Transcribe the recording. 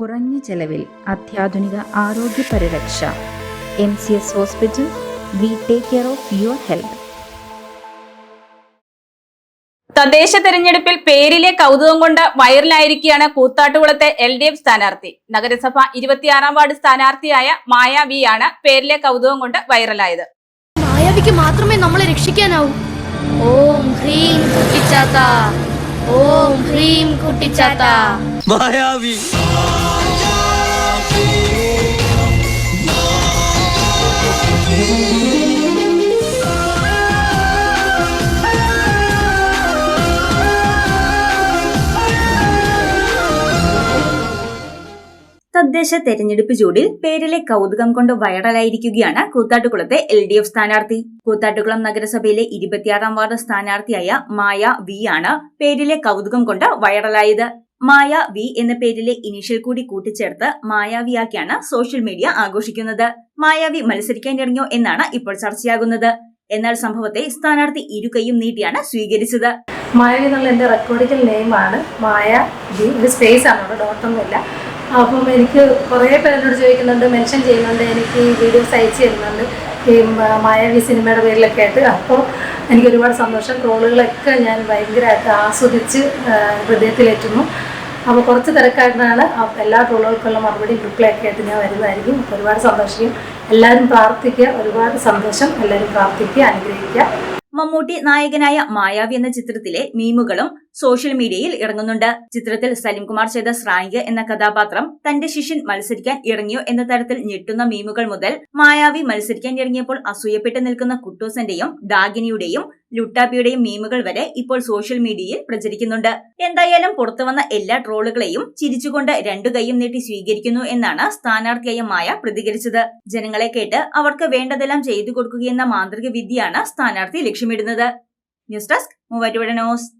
കുറഞ്ഞ ചെലവിൽ അത്യാധുനിക ആരോഗ്യ പരിരക്ഷ. M C S hospital we take care of your health. തദ്ദേശ തെരഞ്ഞെടുപ്പിൽ പേരിലെ കൗതുകം കൊണ്ട് വൈറലായിരിക്കുകയാണ് കൂത്താട്ടുകുളത്തെ എൽ ഡി എഫ് സ്ഥാനാർത്ഥി. നഗരസഭ ഇരുപത്തിയാറാം വാർഡ് സ്ഥാനാർത്ഥിയായ മായ വി ആണ് പേരിലെ കൗതുകം കൊണ്ട് വൈറലായത്. മായാവിക്ക് മാത്രമേ നമ്മളെ രക്ഷിക്കാനാവൂ. ഓം ഹ്രീം കുട്ടിച്ചാത്ത. ഓം ഹ്രീം കുട്ടിച്ചാത്ത. മായാവി. തദ്ദേശ തെരഞ്ഞെടുപ്പ് ചൂടിൽ പേരിലെ കൗതുകം കൊണ്ട് വൈറലായിരിക്കുകയാണ് കൂത്താട്ടുകുളത്തെ എൽ ഡി എഫ് സ്ഥാനാർത്ഥി. കൂത്താട്ടുകുളം നഗരസഭയിലെ ഇരുപത്തിയാറാം വാർഡ് സ്ഥാനാർത്ഥിയായ മായ വി ആണ് പേരിലെ കൗതുകം കൊണ്ട് വൈറലായത്. മായ വി എന്ന പേരിലെ ഇനീഷ്യൽ കൂടി കൂട്ടിച്ചേർത്ത് മായാവിയാക്കിയാണ് സോഷ്യൽ മീഡിയ ആഘോഷിക്കുന്നത്. മായാവി മത്സരിക്കാൻ ഇറങ്ങിയോ എന്നാണ് ഇപ്പോൾ ചർച്ചയാകുന്നത്. എന്നാൽ സംഭവത്തെ സ്ഥാനാർത്ഥി ഇരുകൈയും നീട്ടിയാണ് സ്വീകരിച്ചത്. മായാവി എന്നുള്ള എന്റെ റെക്കോർഡിക്കൽ നെയിമാണ് മായ വി സ്പേസ് ആണ് ഡോട്ടൊന്നുമില്ല അപ്പം എനിക്ക് കുറേ പേരോട് ചോദിക്കുന്നുണ്ട് മെൻഷൻ ചെയ്യുന്നുണ്ട് എനിക്ക് ഈ വീഡിയോസ് അയച്ചു തരുന്നുണ്ട്. ഈ മായാവി സിനിമയുടെ പേരിലൊക്കെ ആയിട്ട്. അപ്പോൾ എനിക്ക് ഒരുപാട് സന്തോഷം. ട്രോളുകളൊക്കെ ഞാൻ ഭയങ്കരമായിട്ട് ആസ്വദിച്ച് ഹൃദയത്തിലേറ്റുന്നു. അപ്പോൾ കുറച്ച് തിരക്കായിട്ടാണ് ആ- എല്ലാ ട്രോളുകൾക്കുള്ള മറുപടി റിപ്ലൈ ഒക്കെ ആയിട്ട് ഞാൻ വരുന്നതായിരിക്കും. അപ്പോൾ ഒരുപാട് സന്തോഷിക്കും. എല്ലാവരും പ്രാർത്ഥിക്കുക. ഒരുപാട് സന്തോഷം. എല്ലാവരും പ്രാർത്ഥിക്കുക അനുഗ്രഹിക്കുക. മമ്മൂട്ടി നായകനായ മായാവി എന്ന ചിത്രത്തിലെ മീമുകളും സോഷ്യൽ മീഡിയയിൽ ഇറങ്ങുന്നുണ്ട്. ചിത്രത്തിൽ സലിംകുമാർ ചെയ്ത ശ്രായിക എന്ന കഥാപാത്രം തന്റെ ശിഷ്യൻ മത്സരിക്കാൻ ഇറങ്ങിയോ എന്ന തരത്തിൽ ഞെട്ടുന്ന മീമുകൾ മുതൽ മായാവി മത്സരിക്കാൻ ഇറങ്ങിയപ്പോൾ അസൂയപ്പെട്ട് നിൽക്കുന്ന കുട്ടൂസന്റെയും ഡാഗിനിയുടെയും ലുട്ടാപ്പിയുടെയും മീമുകൾ വരെ ഇപ്പോൾ സോഷ്യൽ മീഡിയയിൽ പ്രചരിക്കുന്നുണ്ട്. എന്തായാലും പുറത്തു വന്ന എല്ലാ ട്രോളുകളെയും ചിരിച്ചുകൊണ്ട് രണ്ടു കൈയും നീട്ടി സ്വീകരിക്കുന്നു എന്നാണ് സ്ഥാനാർത്ഥിയായ മായ പ്രതികരിച്ചത്. ജനങ്ങളെ കേട്ട് അവർക്ക് വേണ്ടതെല്ലാം ചെയ്തു കൊടുക്കുകയെന്ന മാന്ത്രിക വിദ്യയാണ് സ്ഥാനാർത്ഥി ലക്ഷ്യമിടുന്നത്. News desk Muvattupuzha news.